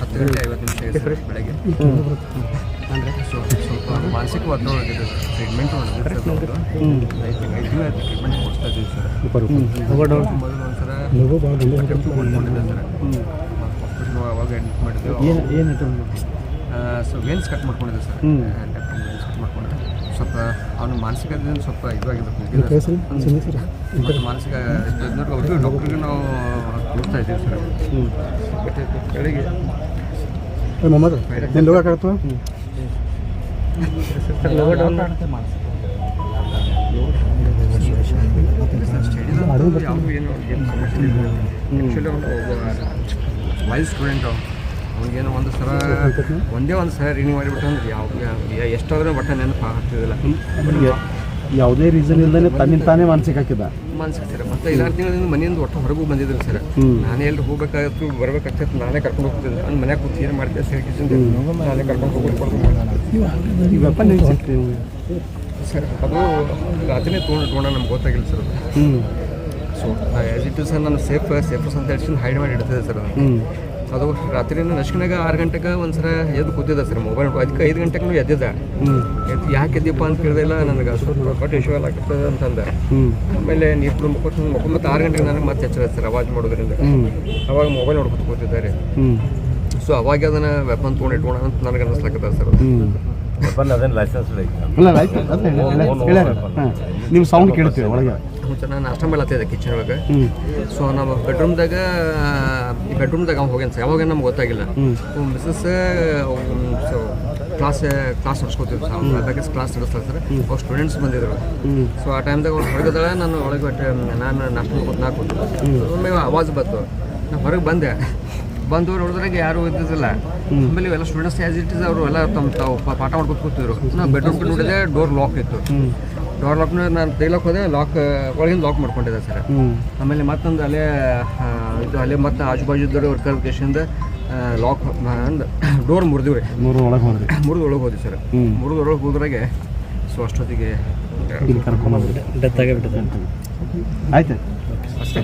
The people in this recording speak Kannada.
ಹತ್ತು ಗಂಟೆ ಐವತ್ತು ನಿಮಿಷ ಇದೆ ಸರ್ ಬೆಳಗ್ಗೆ ಅಂದರೆ ಸ್ವಲ್ಪ ಮಾನಸಿಕ ಒತ್ತಡ ಟ್ರೀಟ್ಮೆಂಟ್ ಸರ್ ಟ್ರೀಟ್ಮೆಂಟ್ ಕೊಡ್ತಾ ಇದ್ದೀವಿ ಸರ್ ಮೊದಲು ಒಂದ್ಸಲ ಹೊಟ್ಟೆ ಕೊಡ್ಕೊಂಡಿದ್ದೆ ಸರ್ ಹಾಸ್ಪಿಟ್ಲ್ ಅವಾಗ ಅಡ್ಮಿಟ್ ಸೊ ವೇನ್ಸ್ ಕಟ್ ಮಾಡ್ಕೊಂಡಿದ್ದೆ ಸರ್ ವೇನ್ಸ್ ಕಟ್ ಮಾಡ್ಕೊಂಡಿದ್ದೆ ಸ್ವಲ್ಪ ಅವನು ಮಾನಸಿಕದಿಂದ ಸ್ವಲ್ಪ ಮಾನಸಿಕ ಡಾಕ್ಟ್ರಿಗೆ ನಾವು ಹೋಗ್ತಾ ಇದ್ದೀವಿ ಸರ್? ಹ್ಞೂ ಬೆಳಿಗ್ಗೆ. ಏನು ಹೋಗೋಕ್ಕಾಗತ್ತಲ್ಲ ವೈಸ್ ಸ್ಟೂಡೆಂಟ್ ಒಂದು ಸಲ ಒಂದೇ ಒಂದು ಸಲ ರೀಡಿಂಗ್ ಮಾಡಿಬಿಟ್ಟು ಅಂದ್ರೆ ಯಾವ ಎಷ್ಟಾದ್ರೂ ಬಟ್ಟೆ ನೆನಪು ಆಗ್ತಿದ್ದಿಲ್ಲ ಯಾವುದೇ ರೀಸನ್ ಇಲ್ಲದೆ ತನ್ನಿಂದ ತಾನೇ ಮಾನಸಿಕ ಹಾಕಿದ. ಮಾನಸಿಕ ಸರ್ ಮತ್ತೆ ಐದಾರು ತಿಂಗಳಿಂದ ಮನೆಯಿಂದ ಒಟ್ಟು ಹೊರಗೂ ಬಂದಿದ್ರು ಸರ್. ನಾನೇ ಎಲ್ಲರೂ ಹೋಗ್ಬೇಕಾಗಿತ್ತು ಬರ್ಬೇಕಾಗ್ತಿತ್ತು ನಾನೇ ಕರ್ಕೊಂಡು ಹೋಗ್ತಿದ್ದೆ. ನನ್ನ ಮನ್ಯಾಗ ಕೂತು ಏನು ಮಾಡ್ತಿದ್ದೆ ಸರ್ ಕಿಚನ್ ನಾನೇ ಕರ್ಕೊಂಡು ಹೋಗಿ ಸರ್ ಅದು ರಾತ್ರಿನೇ ತೊಗೊಂಡು ತೊಗೊಂಡ ನಮ್ಗೆ ಗೊತ್ತಾಗಿಲ್ಲ ಸರ್ ಅದು. ಸೊ ಆ್ಯಸ್ ಇಟ್ ಇಸ್ ನಾನು ಸೇಫ್ ಸೇಫ್ ಅಂತ ಹೇಳಿ ಹೈಡ್ ಮಾಡಿ ಇಡ್ತಿದ್ದೆ ಸರ್ ಹ್ಞೂ ಅದು ರಾತ್ರಿ ನಶ್ಕನಾಗ ಆರು ಗಂಟೆಗೆ ಒಂದು ಸಲ ಎದ್ದು ಕೂತಿದ್ದ ಸರ್ ಮೊಬೈಲ್ ಅದಕ್ಕೆ ಐದು ಗಂಟೆಗೂ ಎದ್ದಿದ್ದ. ಹ್ಞೂ ಯಾಕೆ ಎದ್ದಿಪ್ಪ ಅಂತ ಕೇಳಿದಿಲ್ಲ ನನಗೆ ಅಷ್ಟು ಬಟ್ ಇಶ್ಯೂ ಎಲ್ಲ ಆಗ್ತದೆ ಅಂತಂದೆ. ಆಮೇಲೆ ನೀರು ಮಕ್ಕೊಂಡು ಮಕ್ಕೊಂಡು ಮತ್ತೆ ಆರು ಗಂಟೆಗೆ ನನಗೆ ಮತ್ತೆ ಎಚ್ಚರ ಸರ್ ಅವಾಜ್ ಮಾಡೋದ್ರಿಂದ ಅವಾಗ ಮೊಬೈಲ್ ನೋಡ್ಕೊತ ಕೂತಿದ್ದಾರೆ ಹ್ಞೂ ಸೊ ಅವಾಗ ಅದನ್ನು ವೆಪನ್ ತೊಗೊಂಡು ಇಟ್ಕೋಣ ಅಂತ ನನಗೆ ಅನ್ನಿಸ್ಲಾಕತ್ತ ಸರ್ ವೆಪನ್ ಅದೇನು ಲೈಸೆನ್ಸ್ ಹೇಳ್ಯಾರ ಹಾಂ ನಿಮ್ಮ ಸೌಂಡ್ ಕೇಳ್ತೀವಿ ಒಳಗೆ. ಮುಂಚೆ ನಾನು ನಾಷ್ಟ ಮಾಡ್ಲತ್ತಿದ್ದೆ ಕಿಚನ್ ಒಳಗೆ. ಸೊ ನಾವು ಬೆಡ್ರೂಮ್ದಾಗ ಬೆಡ್ರೂಮ್ದಾಗ ಅವ್ನು ಹೋಗ್ಯಾನ ಸರ್ ಯಾವಾಗ ನಮ್ಗೆ ಗೊತ್ತಾಗಿಲ್ಲ. Missus missus so class class ನಡೆಸ್ಕೋತೀವಿ sir ಅವ್ನು ಕ್ಲಾಸ್ ನಡೆಸ್ತಾರೆ ಸರ್ ಅವ್ರು ಸ್ಟೂಡೆಂಟ್ಸ್ ಬಂದಿದ್ರು. ಸೊ ಆ ಟೈಮ್ದಾಗ ಅವ್ರು ಹೊರಗದಳ ನಾನು ಒಳಗೆ ಬಿಟ್ಟೆ ನಾನು ನಾಷ್ಟ ಮಾಡ್ಕೊಂಡು ನಾ ಕೂತು ಒಮ್ಮೆ ಆವಾಜ್ ಬಂತು. ನಾನು ಹೊರಗೆ ಬಂದೆ. ಬಂದು ನೋಡಿದ್ರಾಗ ಯಾರು ಇದ್ದಿದ್ದಿಲ್ಲ. ಆಮೇಲೆ ಇವೆಲ್ಲ ಸ್ಟೂಡೆಂಟ್ಸ್ ಆ್ಯಸ್ ಇಟ್ ಇಸ್ ಅವರು ಎಲ್ಲ ತಮ್ಮ ತಾವು ಪಾಠ ಮಾಡ್ಕೊಂಡು ಕೂತಿದ್ರು. ನಾನು ಬೆಡ್ರೂಮ್ ನೋಡಿದೆ ಡೋರ್ ಲಾಕ್ ಇತ್ತು. ಡೋರ್ ಲಾಕ್ ನಾನು ತೆಗಿಲಕ್ಕೆ ಹೋದೆ ಲಾಕ್ ಒಳಗಿಂದ ಲಾಕ್ ಮಾಡ್ಕೊಂಡಿದ್ದೆ ಸರ್. ಆಮೇಲೆ ಮತ್ತೊಂದು ಅಲ್ಲೇ ಇದು ಅಲ್ಲೇ ಮತ್ತೆ ಆಜು ಬಾಜು ಇದ್ದವ್ರು ಅವ್ರ ಕರ್ಕೇಶಿಂದ ಲಾಕ್ ಅಂದ್ ಡೋರ್ ಮುರಿದಿವ್ರಿ ರೀ. ಒಳಗೆ ಹೋದ್ರಿ. ಮುರಿದು ಒಳಗೆ ಹೋದ್ವಿ ಸರ್. ಮುರಿದು ಒಳಗೆ ಹೋದ್ರಾಗೆ ಸೊ ಅಷ್ಟೊತ್ತಿಗೆ ಡೆತ್ ಆಗೇ ಬಿಟ್ಟದೆ. ಆಯ್ತು. ಅಷ್ಟೇ.